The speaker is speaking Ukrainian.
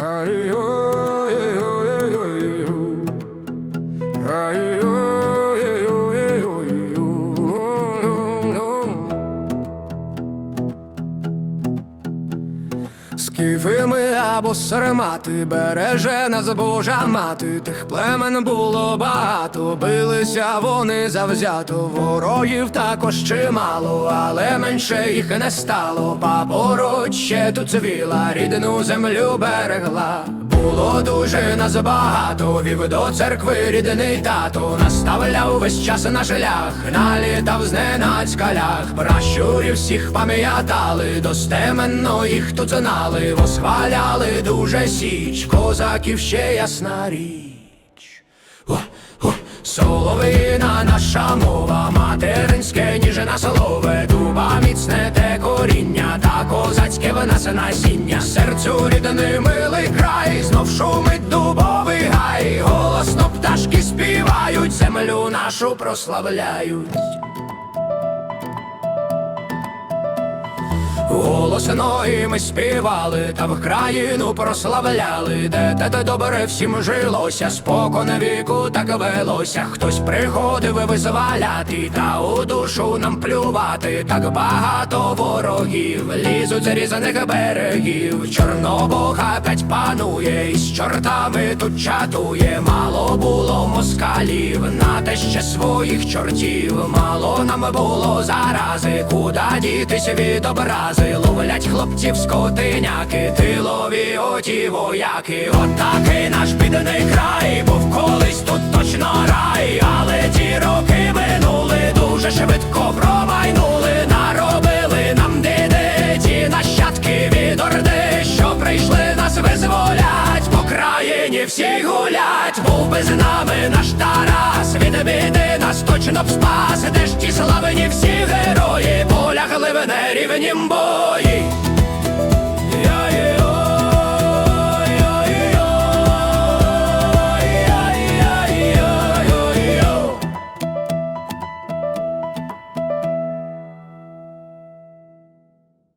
Adios. Скіфи ми або сармати, береже нас Божа мати, тих племен було багато, билися вони завзято, ворогів також чимало, але менше їх не стало. Папороть ще тут цвіла, рідну землю берегла. Було дуже нас багато, вів до церкви рідний тато, наставляв весь час на шлях, налітав зненацька лях, пращурів всіх пам'ятали, достеменно їх тут знали, восхваляли дуже січ, козаків ще ясна річ. Соловина наша мова, материнське ніжне слове, дуба міцне те коріння, та козацьке в нас насіння, серцю рідний милий край, знов шумить дубовий гай, голосно пташки співають, землю нашу прославляють. І ми співали, та в країну прославляли, де те те добре всім жилося, спокон віку так велося. Хтось приходив визволяти, та у душу нам плювати. Так багато ворогів лізуть з різаних берегів. Чорнобог опять панує, і з чортами тут чатує. Мало було москалів, на те ще своїх чортів. Мало нам було зарази, куда дітись від образи. Ловлять хлопців скотиняки, тилові оті вояки. Отакий наш бідний край, був колись тут точно рай, але ті роки минули, дуже швидко промайнули, наробили нам диди, ті нащадки від орди, що прийшли нас визволять, по країні всі гулять, був би з нами наш Тарас, від біди нас точно б спас, де ж ті славені всі герої, полягли в нерівнім бої.